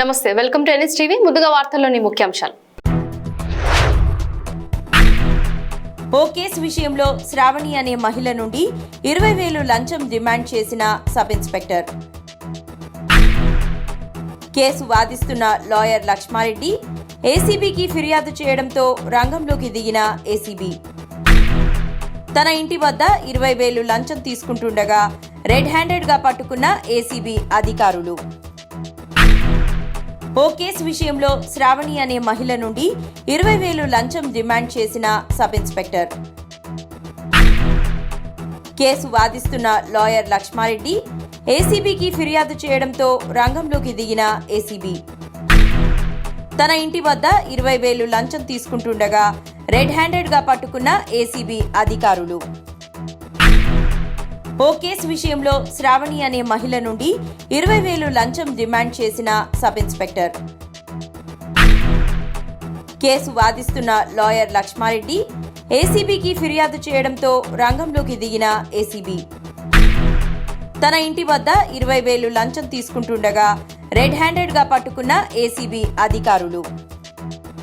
నమస్తే welcome to NS TV ముందుగా వార్తల్లోని ముఖ్యాంశాలు. ఓ కేసు విషయంలో శ్రావణి అనే మహిళ నుండి ఇరవై వేలు లంచం డిమాండ్ చేసిన సబ్ ఇన్స్పెక్టర్. కేసు వాదిస్తున్న లాయర్ లక్ష్మారెడ్డి ఏసీబీకి ఫిర్యాదు చేయడంతో రంగంలోకి దిగిన ఏసీబీ. తన ఇంటి వద్ద ఇరవై వేలు లంచం తీసుకుంటుండగా రెడ్ హ్యాండెడ్గా పట్టుకున్న ఏసీబీ అధికారులు. ఓ కేసు విషయంలో శ్రావణి అనే మహిళ నుండి ఇరవై వేలు లంచం డిమాండ్ చేసిన సబ్ ఇన్స్పెక్టర్. కేసు వాదిస్తున్న లాయర్ లక్ష్మారెడ్డి ఏసీబీకి ఫిర్యాదు చేయడంతో రంగంలోకి దిగిన ఏసీబీ. తన ఇంటి వద్ద ఇరవై వేలు లంచం తీసుకుంటుండగా రెడ్ హ్యాండెడ్గా పట్టుకున్న ఏసీబీ అధికారులు. ఓ కేసు విషయంలో శ్రావణి అనే మహిళ నుండి ఇరవై వేలు లంచం డిమాండ్ చేసిన సబ్ ఇన్స్పెక్టర్. కేసు వాదిస్తున్న లాయర్ లక్ష్మారెడ్డి ఏసీబీకి ఫిర్యాదు చేయడంతో రంగంలోకి దిగిన ఏసీబీ. తన ఇంటి వద్ద ఇరవై వేలు లంచం తీసుకుంటుండగా రెడ్ హ్యాండెడ్గా పట్టుకున్న ఏసీబీ అధికారులు.